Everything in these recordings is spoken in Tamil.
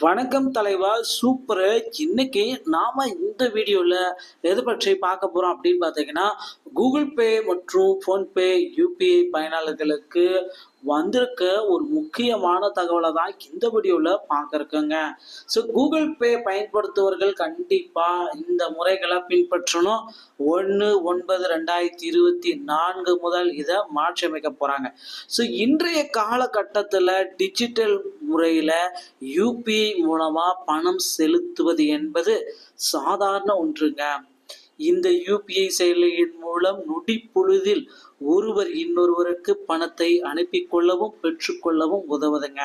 வணக்கம் தலைவா சூப்பரு. இன்னைக்கு நாம இந்த வீடியோல எது பற்றி பார்க்க போறோம் அப்படின்னு பார்த்தீங்கன்னா கூகுள் பே மற்றும் ஃபோன்பே யூபிஐ பயனாளர்களுக்கு வந்திருக்க ஒரு முக்கியமான தகவலை தான் இந்த வீடியோவில் பார்க்குறக்குங்க ஸோ கூகுள் பே பயன்படுத்துவர்கள் கண்டிப்பாக இந்த முறைகளை பின்பற்றணும். ஒன்று ஒன்பது ரெண்டாயிரத்தி இருபத்தி நான்கு முதல் இதை மாற்றியமைக்க போகிறாங்க ஸோ இன்றைய காலகட்டத்தில் டிஜிட்டல் முறையில் யூபிஐ மூலமாக பணம் செலுத்துவது என்பது சாதாரண ஒன்றுங்க. இந்த யூபிஐ செயலியின் மூலம் நொடி பொழுதில் ஒருவர் இன்னொருவருக்கு பணத்தை அனுப்பி கொள்ளவும் பெற்றுக்கொள்ளவும் உதவுதுங்க.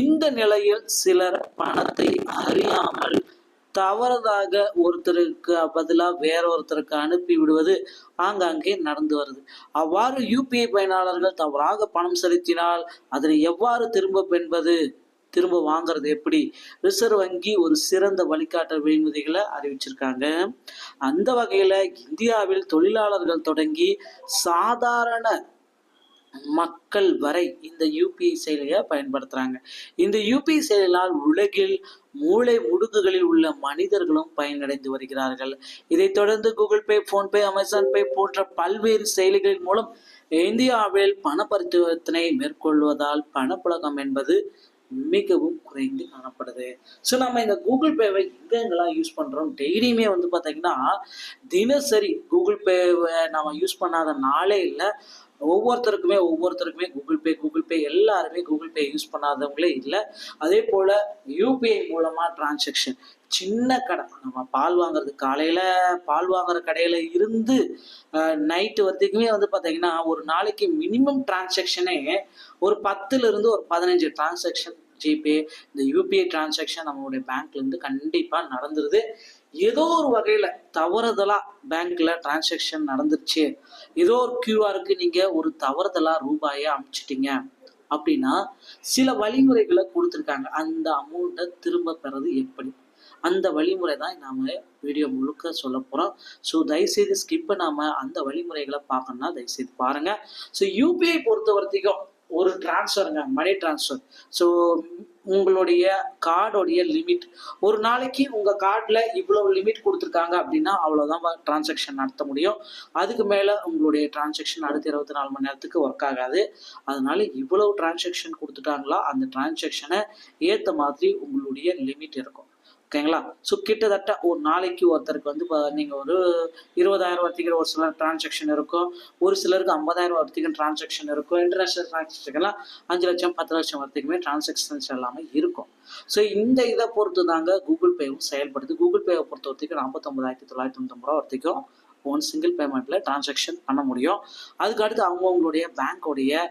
இந்த நிலையில் சிலர் பணத்தை அறியாமல் தவறதாக ஒருத்தருக்கு பதிலாக வேற ஒருத்தருக்கு அனுப்பி விடுவது ஆங்காங்கே நடந்து வருது. அவ்வாறு யூபிஐ பயனாளர்கள் தவறாக பணம் செலுத்தினால் அதனை எவ்வாறு திரும்ப பெண்பது? திரும்ப வாங்குறது எப்படி? ரிசர்வ் வங்கி ஒரு சிறந்த வழிகாட்டல் வழிமுறைகளை அறிவிச்சிருக்காங்க. அந்த வகையில் இந்தியாவில் தொழிலாளர்கள் தொடங்கி சாதாரண மக்கள் வரை இந்த யூபிஐ செயலியை பயன்படுத்துகிறாங்க இந்த யூபிஐ செயலியால் உலகில் மூளை முடுக்குகளில் உள்ள மனிதர்களும் பயனடைந்து வருகிறார்கள். இதைத் தொடர்ந்து Google Pay PhonePe Amazon Pay போன்ற பல்வேறு செயலிகளின் மூலம் இந்தியாவில் பண பரிவர்த்தனை மேற்கொள்வதால் பணப்புழக்கம் என்பது மிகவும் குறைந்து காணப்படுது. ஸோ நம்ம இந்த கூகுள் பேவை எங்கெங்கெல்லாம் யூஸ் பண்ணுறோம் டெய்லியுமே வந்து பார்த்தீங்கன்னா தினசரி கூகுள் பேவை நம்ம யூஸ் பண்ணாத நாளே இல்லை. ஒவ்வொருத்தருக்குமே ஒவ்வொருத்தருக்குமே கூகுள் பே கூகுள் பே எல்லாருமே கூகுள் பே யூஸ் பண்ணாதவங்களே இல்லை. அதே போல் யூபிஐ மூலமாக டிரான்சாக்ஷன் சின்ன கடை நம்ம பால் வாங்குறது காலையில் பால் வாங்குற கடையில் இருந்து நைட்டு வரைக்குமே வந்து பார்த்தீங்கன்னா ஒரு நாளைக்கு மினிமம் டிரான்சாக்ஷனே ஒரு பத்துலேருந்து ஒரு பதினஞ்சு டிரான்சாக்ஷன் ஜிபே இந்த யூபிஐ டிரான்சாக்ஷன் நம்மளுடைய பேங்க்லேருந்து கண்டிப்பாக நடந்துருது. ஏதோ ஒரு வகையில் தவறுதலாக பேங்க்கில் டிரான்சாக்ஷன் நடந்துருச்சு. ஏதோ ஒரு கியூஆருக்கு நீங்கள் ஒரு தவறுதலாக ரூபாயை அமுச்சிட்டிங்க அப்படின்னா சில வழிமுறைகளை கொடுத்துருக்காங்க. அந்த அமௌண்ட்டை திரும்ப பெறது எப்படி? அந்த வழிமுறை தான் நாம் வீடியோ முழுக்க சொல்ல போகிறோம் ஸோ தயவுசெய்து ஸ்கிப் பண்ணாமல் அந்த வழிமுறைகளை பார்க்கணும்னா தயவுசெய்து பாருங்கள் ஸோ யூபிஐ பொறுத்த வரைக்கும் ஒரு டிரான்ஸ்ஃபருங்க மணி டிரான்ஸ்ஃபர் ஸோ உங்களுடைய கார்டோடைய லிமிட் ஒரு நாளைக்கு உங்கள் கார்டில் இவ்வளோ லிமிட் கொடுத்துருக்காங்க அப்படின்னா அவ்வளோதான் டிரான்சாக்ஷன் நடத்த முடியும். அதுக்கு மேலே உங்களுடைய டிரான்சாக்ஷன் அடுத்த இருபத்தி நாலு மணி நேரத்துக்கு ஒர்க் ஆகாது. அதனால இவ்வளவு டிரான்சாக்ஷன் கொடுத்துட்டாங்களா அந்த டிரான்சாக்ஷனை ஏற்ற மாதிரி உங்களுடைய லிமிட் இருக்கும். ஓகேங்களா? ஸோ கிட்டத்தட்ட ஒரு நாளைக்கு ஒருத்தருக்கு வந்து இப்போ நீங்கள் ஒரு இருபதாயிரம் வரைக்கும் ஒரு சிலர் டிரான்சாக்ஷன் இருக்கும். ஒரு சிலருக்கு ஐம்பதாயிரம் வரைக்கும் டிரான்சாக்ஷன் இருக்கும். இன்டர்நேஷனல் டிரான்சாக்ஷன்லாம் அஞ்சு லட்சம் பத்து லட்சம் வரைக்குமே டிரான்சாக்ஷன்ஸ் எல்லாமே இருக்கும். ஸோ இந்த இதை பொறுத்து தாங்க கூகுள் பேவும் செயல்படுது. கூகுள் பேவை பொறுத்த வரைக்கும் நாற்பத்தொம்பதாயிரத்தி தொள்ளாயிரத்தி தொண்ணூத்தொம்பது ரூபா வரைக்கும் ஒன் சிங்கிள் பேமெண்ட்டில் டிரான்சாக்ஷன் பண்ண முடியும். அதுக்கு அடுத்து அவங்கவுங்களுடைய பேங்க்கோடைய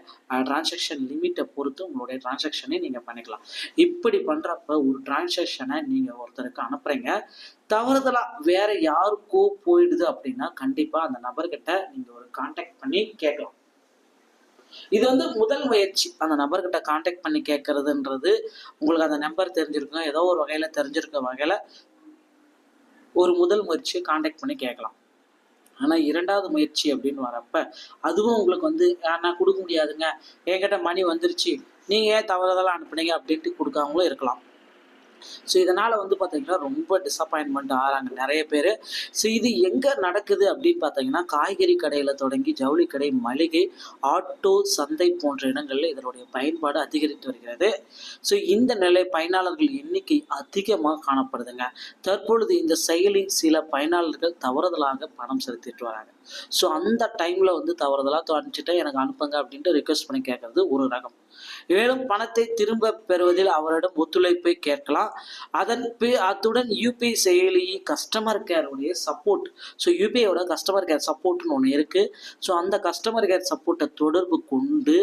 டிரான்சாக்ஷன் லிமிட்டை பொறுத்து உங்களுடைய டிரான்சாக்ஷனை நீங்கள் பண்ணிக்கலாம். இப்படி பண்ணுறப்ப ஒரு டிரான்சாக்ஷனை நீங்கள் ஒருத்தருக்கு அனுப்புகிறீங்க தவறுதலாக வேற யாருக்கோ போயிடுது அப்படின்னா கண்டிப்பாக அந்த நபர்கிட்ட நீங்கள் ஒரு காண்டாக்ட் பண்ணி கேட்கலாம். இது வந்து முதல் முயற்சி. அந்த நபர்கிட்ட காண்டாக்ட் பண்ணி கேட்கறதுன்றது உங்களுக்கு அந்த நம்பர் தெரிஞ்சிருக்கும். ஏதோ ஒரு வகையில் தெரிஞ்சிருக்க வகையில் ஒரு முதல் முயற்சியை காண்டாக்ட் பண்ணி கேட்கலாம். ஆனால் இரண்டாவது முயற்சி அப்படின்னு வரப்ப அதுவும் உங்களுக்கு வந்து நான் கொடுக்க முடியாதுங்க. என்கிட்ட மணி வந்துருச்சு. நீங்கள் ஏன் தவறுதெல்லாம் அனுப்புனீங்க? அப்படின்ட்டு கொடுக்காமலும் இருக்கலாம். ஸோ இதனால் வந்து பார்த்தீங்கன்னா ரொம்ப டிசப்பாயின்மெண்ட் ஆகிறாங்க நிறைய பேர். ஸோ இது எங்கே நடக்குது அப்படின்னு பார்த்தீங்கன்னா காய்கறி கடையில் தொடங்கி ஜவுளி கடை மளிகை ஆட்டோ சந்தை போன்ற இடங்களில் இதனுடைய பயன்பாடு அதிகரித்து வருகிறது. ஸோ இந்த நிலை பயனாளர்கள் எண்ணிக்கை அதிகமாக காணப்படுதுங்க. தற்பொழுது இந்த செயலி சில பயனாளர்கள் தவறுதலாக பணம் செலுத்திட்டு வராங்க. ஸோ அந்த டைமில் வந்து தவறுதலாக அனுப்பிச்சிட்டா எனக்கு அனுப்புங்க அப்படின்ட்டு ரிக்வஸ்ட் பண்ணி கேட்கறது ஒரு ரகம். மேலும் பணத்தை திரும்ப பெறுவதில் அவரிடம் ஒத்துழைப்பை கேட்கலாம். அதன் அத்துடன் யூபிஐ செயலி கஸ்டமர் கேர் உடைய சப்போர்ட் ஸோ யூபிஐயோட கஸ்டமர் கேர் சப்போர்ட்னு ஒன்று இருக்குது ஸோ அந்த கஸ்டமர் கேர் சப்போர்ட்டை தொடர்பு கொண்டு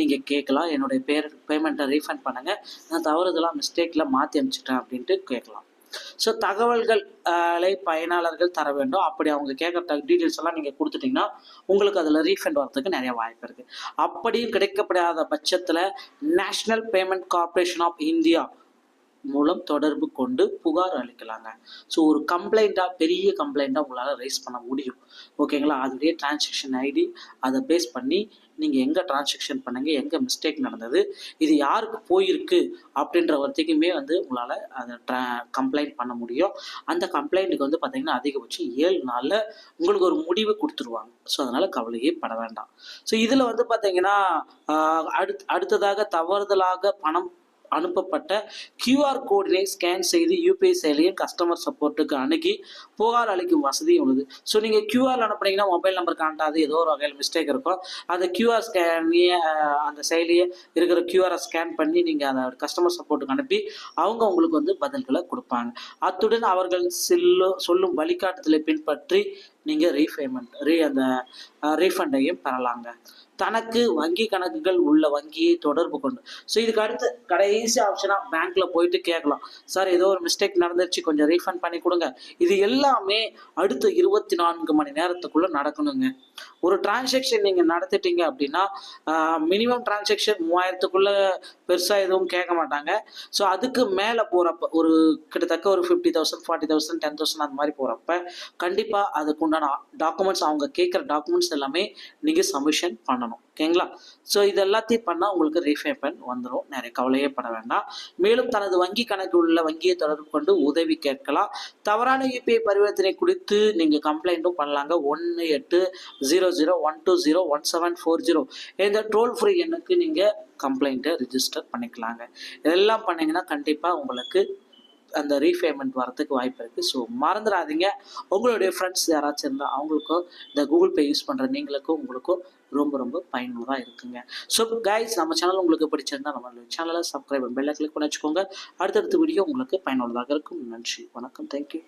நீங்கள் கேட்கலாம். என்னுடைய பேர் பேமெண்ட்டை ரீஃபண்ட் பண்ணுங்கள் நான் தவறுதெல்லாம் மிஸ்டேக்கில் மாற்றி அனுப்பிச்சிட்டேன் அப்படின்ட்டு கேட்கலாம். ஸோ தகவல்கள் பயனாளர்கள் தர வேண்டும். அப்படி அவங்க கேட்குற டீட்டெயில்ஸ் எல்லாம் நீங்கள் கொடுத்துட்டிங்கன்னா உங்களுக்கு அதில் ரீஃபண்ட் வரதுக்கு நிறைய வாய்ப்பு இருக்குது அப்படியும் கிடைக்கப்படாத பட்சத்தில் National Payment Corporation of India மூலம் தொடர்பு கொண்டு புகார் அளிக்கலாங்க. ஸோ ஒரு கம்ப்ளைண்ட்டாக பெரிய கம்ப்ளைண்ட்டாக உங்களால் ரைஸ் பண்ண முடியும். ஓகேங்களா அதுடைய டிரான்சாக்ஷன் ஐடி அதை பேஸ் பண்ணி நீங்கள் எங்கே டிரான்சாக்ஷன் பண்ணுங்க எங்கே மிஸ்டேக் நடந்தது இது யாருக்கு போயிருக்கு அப்படின்ற வரைக்குமே வந்து உங்களால் அதை ட்ரா கம்ப்ளைண்ட் பண்ண முடியும். அந்த கம்ப்ளைண்ட்டுக்கு வந்து பார்த்தீங்கன்னா அதிகபட்சம் ஏழு நாளில் உங்களுக்கு ஒரு முடிவு கொடுத்துருவாங்க. ஸோ அதனால் கவலையே பட வேண்டாம். ஸோ இதில் வந்து பார்த்தீங்கன்னா அடுத் அடுத்ததாக தவறுதலாக பணம் அனுப்பப்பட்ட கியூஆர் கோடினை ஸ்கேன் செய்து யூபிஐ செயலியில் கஸ்டமர் சப்போர்ட்டுக்கு அணுகி புகார் அளிக்கும் வசதியும் உள்ளது. ஸோ நீங்கள் கியூஆர் அனுப்புனீங்கன்னா மொபைல் நம்பர் காண்டாது ஏதோ ஒரு வகையில் மிஸ்டேக் இருக்கும். அந்த கியூஆர் ஸ்கேனையே அந்த செயலியை இருக்கிற கியூஆரை ஸ்கேன் பண்ணி நீங்கள் அதை கஸ்டமர் சப்போர்ட்டுக்கு அனுப்பி அவங்க உங்களுக்கு வந்து பதில்களை கொடுப்பாங்க. அத்துடன் அவர்கள் செல்லும் சொல்லும் வழிகாட்டுதலை பின்பற்றி நீங்கள் ரீஃபேமெண்ட் ரீ அந்த ரீஃபண்டையும் பெறலாங்க. தனக்கு வங்கி கணக்குகள் உள்ள வங்கியை தொடர்பு கொண்டு. ஸோ இதுக்கு அடுத்து கடைசி ஆப்ஷனாக பேங்க்கில் போயிட்டு கேட்கலாம். சார் ஏதோ ஒரு மிஸ்டேக் நடந்துருச்சு. கொஞ்சம் ரீஃபண்ட் பண்ணி கொடுங்க. இது எல்லாமே அடுத்த இருபத்தி நான்கு மணி நேரத்துக்குள்ளே நடக்கணுங்க. ஒரு டிரான்சாக்ஷன் நீங்கள் நடத்திட்டீங்க அப்படின்னா மினிமம் டிரான்சாக்ஷன் மூவாயிரத்துக்குள்ளே பெருசாக எதுவும் கேட்க மாட்டாங்க. ஸோ அதுக்கு மேலே போகிறப்ப ஒரு கிட்டத்தட்ட ஒரு fifty thousand forty thousand ten thousand அந்த மாதிரி போகிறப்ப கண்டிப்பாக அதுக்குண்டு உண்டான டாக்குமெண்ட்ஸ் அவங்க கேட்குற டாக்குமெண்ட்ஸ் எல்லாமே நீங்கள் சப்மிஷன் பண்ணணும். ஓகேங்களா ஸோ இது எல்லாத்தையும் பண்ணால் உங்களுக்கு ரீஃபேமெண்ட் வந்துடும் நிறைய கவலையே பட வேண்டாம். மேலும் தனது வங்கி கணக்கு உள்ள வங்கியை தொடர்பு கொண்டு உதவி கேட்கலாம். தவறான யூபிஐ பரிவர்த்தனை குறித்து நீங்கள் கம்ப்ளைண்ட்டும் பண்ணலாங்க. ஒன்று எட்டு zero zero one two zero one seven four zero இந்த டோல் ஃப்ரீ எண்ணுக்கு நீங்கள் கம்ப்ளைண்ட்டை ரிஜிஸ்டர் பண்ணிக்கலாங்க. இதெல்லாம் பண்ணீங்கன்னா கண்டிப்பாக உங்களுக்கு அந்த ரீபேமெண்ட் வரதுக்கு வாய்ப்பு இருக்குது ஸோ மறந்துடாதீங்க உங்களுடைய ஃப்ரெண்ட்ஸ் யாராச்சும் இருந்தால் அவங்களுக்கும் இந்த கூகுள் பே யூஸ் பண்ணுற நீங்களுக்கும் உங்களுக்கும் ரொம்ப ரொம்ப பயனுள்ளதாக இருக்குங்க. ஸோ கைஸ் நம்ம சேனல் உங்களுக்கு பிடிச்சிருந்தா நம்ம சேனலை சப்ஸ்கிரைப் பெல்லை கிளிக் பண்ணி வச்சுக்கோங்க. அடுத்தடுத்த வீடியோ உங்களுக்கு பயனுள்ளதாக இருக்கும். நன்றி. வணக்கம். தேங்க்யூ